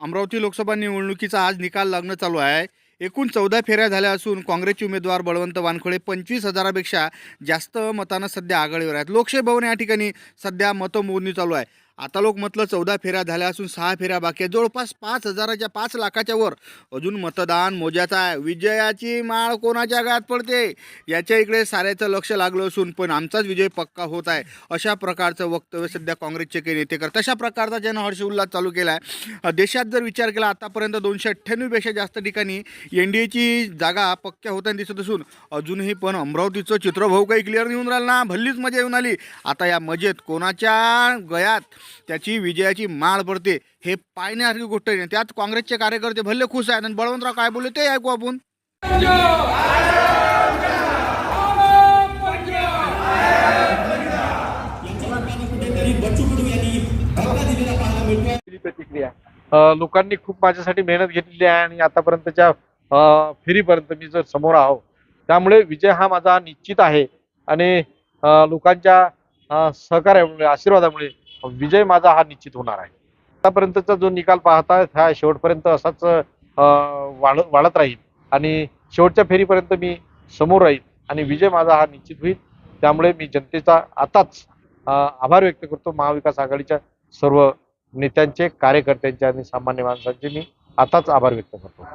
अमरावती लोकसभा निवडणुकीचा आज निकाल लागणं चालू आहे. एकूण चौदा फेऱ्या झाल्या असून काँग्रेसचे उमेदवार बळवंत वानखळे पंचवीस हजारापेक्षा जास्त मतानं सध्या आघाडीवर आहेत. लोकशाही भवन या ठिकाणी सध्या मतमोजणी चालू आहे. आता लोक म्हटलं चौदा फेऱ्या झाल्या असून सहा फेऱ्या बाकी आहेत. जवळपास पाच हजाराच्या पाच लाखाच्या वर अजून मतदान मोज्याचं आहे. विजयाची माळ कोणाच्या गात पडते? याच्या इकडे साऱ्याचं लक्ष लागलं असून पण आमचाच विजय पक्का होत आहे. अशा प्रकारचं वक्तव्य सध्या काँग्रेसचे काही नेते करत तशा प्रकारचा ज्यानं हर्ष उल्हास चालू केला आहे देशात जर विचार केला आतापर्यंत दोनशे अठ्ठ्याण्णवपेक्षा जास्त ठिकाणी एन डी एची जागा पक्क्या होताना दिसत असून अजूनही पण अमरावतीचं चित्र भाऊ काही क्लिअर येऊन राहिलं ना. भल्लीच मजा येऊन आली. आता या मजेत कोणाच्या गयात त्याची विजयाची माळ पडते हे पाहण्यासारखी गोष्ट आहे. त्यात काँग्रेसचे कार्यकर्ते भल्ले खुश आहेत. आणि बळवंतराव काय बोलले ते ऐकू आपण. प्रतिक्रिया लोकांनी खूप माझ्यासाठी मेहनत घेतलेली आहे. आणि आतापर्यंतच्या फेरीपर्यंत मी जर समोर आहो त्यामुळे विजय हा माझा निश्चित आहे. आणि लोकांच्या सहकार्यामुळे आशीर्वादामुळे विजय माझा हा निश्चित होणार आहे. आतापर्यंतचा जो निकाल पाहता हा शेवटपर्यंत असाच वाढ वाढत राहील आणि शेवटच्या फेरीपर्यंत मी समोर राहील आणि विजय माझा हा निश्चित होईल. त्यामुळे मी जनतेचा आताच आभार व्यक्त करतो महाविकास आघाडीच्या सर्व नेत्यांचे कार्यकर्त्यांचे आणि सामान्य माणसांचे मी आताच आभार व्यक्त करतो.